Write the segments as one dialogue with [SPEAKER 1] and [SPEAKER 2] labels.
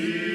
[SPEAKER 1] see.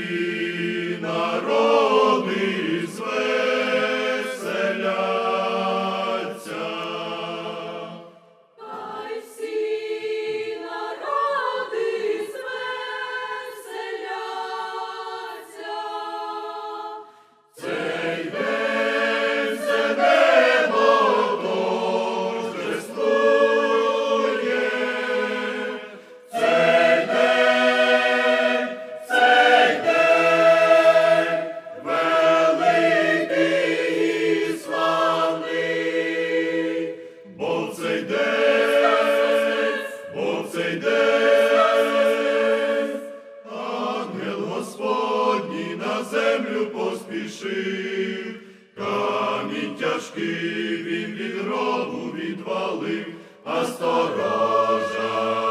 [SPEAKER 1] поспішив, камінь тяжкий він від гробу відвалив, а сторожа.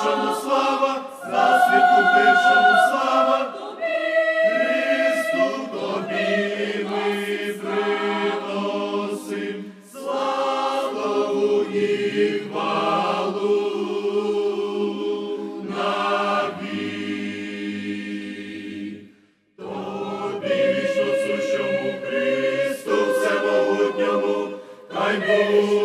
[SPEAKER 1] пишемо слава, на світу пишемо слава, Христу тобі приносим славу і на вік. Тобі вічно Христу всемогутньому, хай Бог.